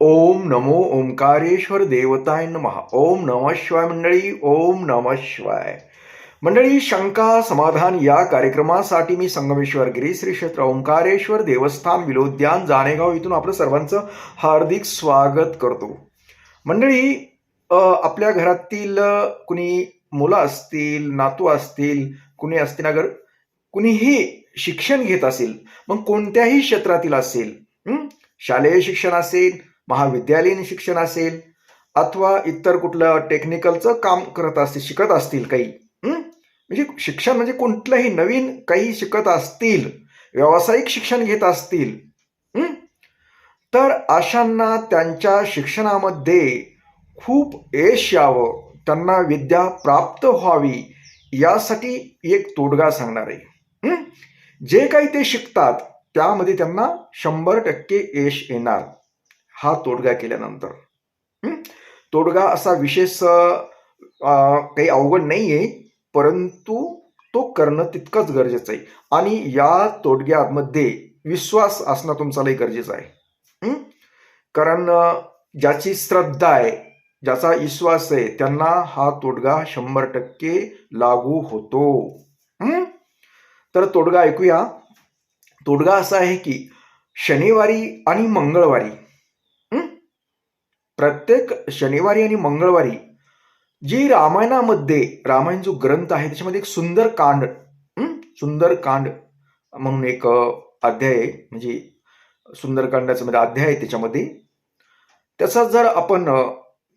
ओम नमो ओंकारेश्वर देवताय नमः. ओम नमः शिवाय मंडळी ओम नमः शिवाय मंडळी शंका समाधान या कार्यक्रमासाठी मी संगमेश्वर गिरी श्री क्षेत्र ओंकारेश्वर देवस्थान विलोद्यान जाणेगाव इथून आपलं सर्वांचं हार्दिक स्वागत करतो. मंडळी आपल्या घरातील कुणी मुलं असतील नातू असतील कुणी असतील अगर कुणीही शिक्षण घेत असेल मग कोणत्याही क्षेत्रातील असेल शालेय शिक्षण असेल महाविद्यालयीन शिक्षण असेल अथवा इतर कुठलं टेक्निकलचं काम करत असतील शिकत असतील काही म्हणजे शिक्षण म्हणजे कुठलंही नवीन काही शिकत असतील व्यावसायिक शिक्षण घेत असतील तर अशांना त्यांच्या शिक्षणामध्ये खूप यश यावं त्यांना विद्या प्राप्त व्हावी यासाठी एक तोडगा सांगणार आहे जे काही ते शिकतात त्यामध्ये त्यांना शंभर टक्के यश येणार. हा तोडगा केल्यानंतर. तोडगा असा विशेष काही अवघड नाही आहे परंतु तो करणं तितकंच गरजेचं आहे. आणि या तोडग्यामध्ये विश्वास असणं तुमचा गरजेचं आहे. कारण ज्याची श्रद्धा आहे ज्याचा विश्वास आहे त्यांना हा तोडगा शंभर टक्के लागू होतो. तर तोडगा ऐकूया. तोडगा असा आहे की शनिवारी आणि मंगळवारी प्रत्येक शनिवारी आणि मंगळवारी जी रामायणामध्ये रामायण जो ग्रंथ आहे त्याच्यामध्ये एक सुंदर कांड सुंदर कांड म्हणून एक अध्याय आहे. म्हणजे सुंदरकांडाचं म्हणजे अध्याय आहे त्याच्यामध्ये. त्याचा जर आपण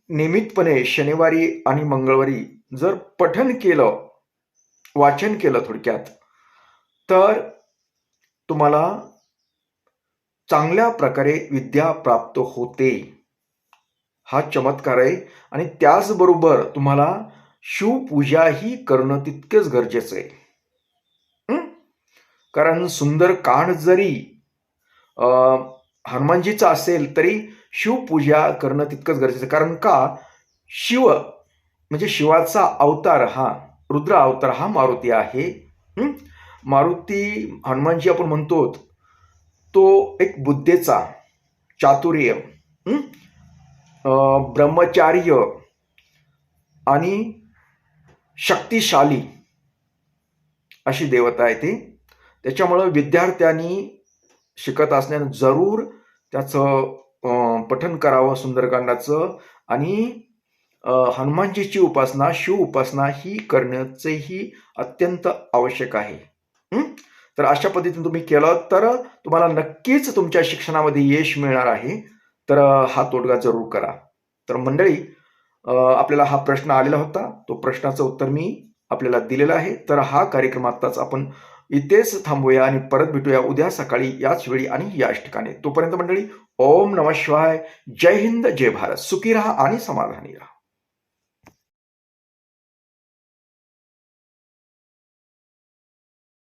नियमितपणे शनिवारी आणि मंगळवारी जर पठन केलं वाचन केलं थोडक्यात तर तुम्हाला चांगल्या प्रकारे विद्या प्राप्त होते. हा चमत्कार आहे. आणि त्याचबरोबर तुम्हाला शिवपूजाही करणं तितकेच गरजेचं आहे. कारण सुंदर कांड जरी हनुमानजीचं असेल तरी शिवपूजा करणं तितकंच गरजेचं आहे. कारण का? शिव म्हणजे शिवाचा अवतार हा रुद्र अवतार हा मारुती आहे. मारुती हनुमानजी आपण म्हणतो तो एक बुद्धेचा चातुर्य. ब्रह्मचार्य आणि शक्तिशाली अशी देवता आहे ती. त्याच्यामुळं विद्यार्थ्यांनी शिकत असण्यानं जरूर त्याचं पठन करावं सुंदरकांडाचं आणि हनुमानजीची उपासना शिव उपासना ही करण्याचेही अत्यंत आवश्यक आहे. तर अशा पद्धतीने तुम्ही केलं तर तुम्हाला नक्कीच तुमच्या शिक्षणामध्ये यश मिळणार आहे. तर हा तोडगा जरूर करा. तर मंडळी आपल्याला हा प्रश्न आलेला होता. तो प्रश्नाचं उत्तर मी आपल्याला दिलेलं आहे. तर हा कार्यक्रम आत्ताच आपण इथेच थांबूया आणि परत भेटूया उद्या सकाळी याच वेळी आणि याच ठिकाणी. तोपर्यंत मंडळी ओम नम शिवाय. जय हिंद जय भारत. सुखी राहा आणि समाधानी राहा.